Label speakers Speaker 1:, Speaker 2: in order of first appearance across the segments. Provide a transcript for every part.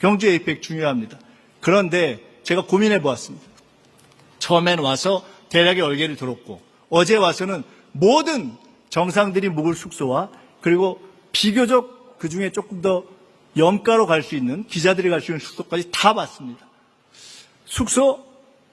Speaker 1: 경주 에이펙 중요합니다. 그런데 제가 고민해 보았습니다. 처음엔 와서 대략의 얼개를 들었고 어제 와서는 모든 정상들이 묵을 숙소와 그리고 비교적 그 중에 조금 더 염가로 갈 수 있는 기자들이 갈 수 있는 숙소까지 다 봤습니다. 숙소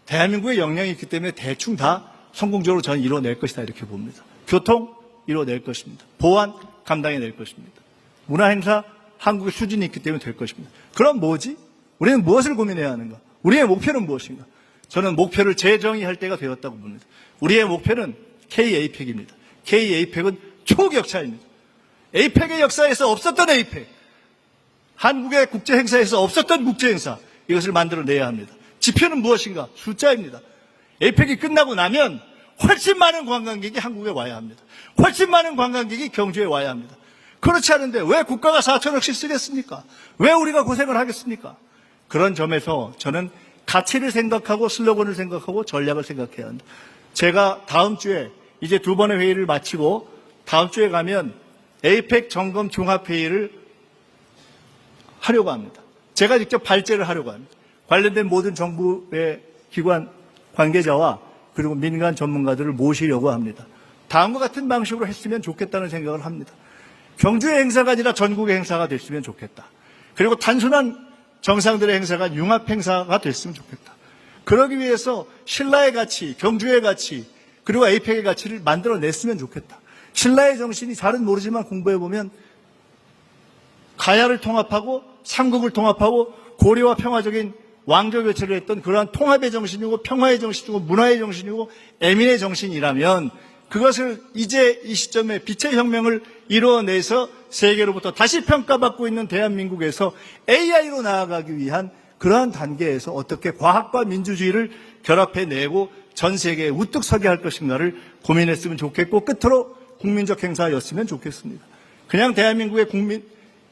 Speaker 1: 대한민국의 역량이 있기 때문에 대충 다 성공적으로 저는 이뤄낼 것이다 이렇게 봅니다. 교통 이뤄낼 것입니다. 보안 감당해낼 것입니다. 문화 행사 한국의 수준이 있기 때문에 될 것입니다. 그럼 뭐지? 우리는 무엇을 고민해야 하는가? 우리의 목표는 무엇인가? 저는 목표를 재정의할 때가 되었다고 봅니다. 우리의 목표는 K-APEC입니다. K-APEC은 초격차입니다. APEC의 역사에서 없었던 APEC, 한국의 국제 행사에서 없었던 국제 행사, 이것을 만들어내야 합니다. 지표는 무엇인가? 숫자입니다. APEC이 끝나고 나면 훨씬 많은 관광객이 한국에 와야 합니다. 훨씬 많은 관광객이 경주에 와야 합니다. 그렇지 않은데 왜 국가가 4천억씩 쓰겠습니까? 왜 우리가 고생을 하겠습니까? 그런 점에서 저는 가치를 생각하고 슬로건을 생각하고 전략을 생각해야 한다. 제가 다음 주에 이제 두 번의 회의를 마치고 다음 주에 가면 에이펙 점검 종합회의를 하려고 합니다. 제가 직접 발제를 하려고 합니다. 관련된 모든 정부의 기관 관계자와 그리고 민간 전문가들을 모시려고 합니다. 다음과 같은 방식으로 했으면 좋겠다는 생각을 합니다. 경주의 행사가 아니라 전국의 행사가 됐으면 좋겠다. 그리고 단순한 정상들의 행사가 융합 행사가 됐으면 좋겠다. 그러기 위해서 신라의 가치, 경주의 가치, 그리고 에이펙의 가치를 만들어냈으면 좋겠다. 신라의 정신이 잘은 모르지만 공부해보면 가야를 통합하고 삼국을 통합하고 고려와 평화적인 왕조 교체를 했던 그러한 통합의 정신이고 평화의 정신이고 문화의 정신이고 애민의 정신이라면 그것을 이제 이 시점에 빛의 혁명을 이루어내서 세계로부터 다시 평가받고 있는 대한민국에서 AI로 나아가기 위한 그러한 단계에서 어떻게 과학과 민주주의를 결합해내고 전 세계에 우뚝 서게 할 것인가를 고민했으면 좋겠고 끝으로 국민적 행사였으면 좋겠습니다. 그냥 대한민국의 국민,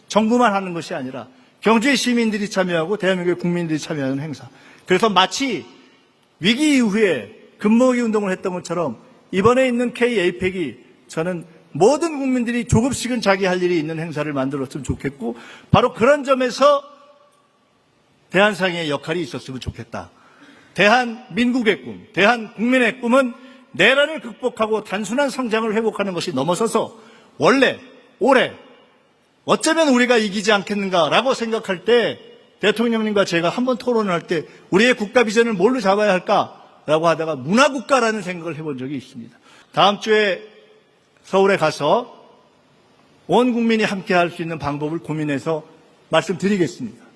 Speaker 1: 정부만 하는 것이 아니라 경주의 시민들이 참여하고 대한민국의 국민들이 참여하는 행사. 그래서 마치 위기 이후에 금모기 운동을 했던 것처럼 이번에 있는 K-APEC이 저는 모든 국민들이 조금씩은 자기 할 일이 있는 행사를 만들었으면 좋겠고 바로 그런 점에서 대한상의 역할이 있었으면 좋겠다. 대한민국의 꿈, 대한국민의 꿈은 내란을 극복하고 단순한 성장을 회복하는 것이 넘어서서 원래 올해 어쩌면 우리가 이기지 않겠는가라고 생각할 때 대통령님과 제가 한번 토론을 할 때 우리의 국가 비전을 뭘로 잡아야 할까 라고 하다가 문화국가라는 생각을 해본 적이 있습니다. 다음 주에 서울에 가서 온 국민이 함께 할 수 있는 방법을 고민해서 말씀드리겠습니다.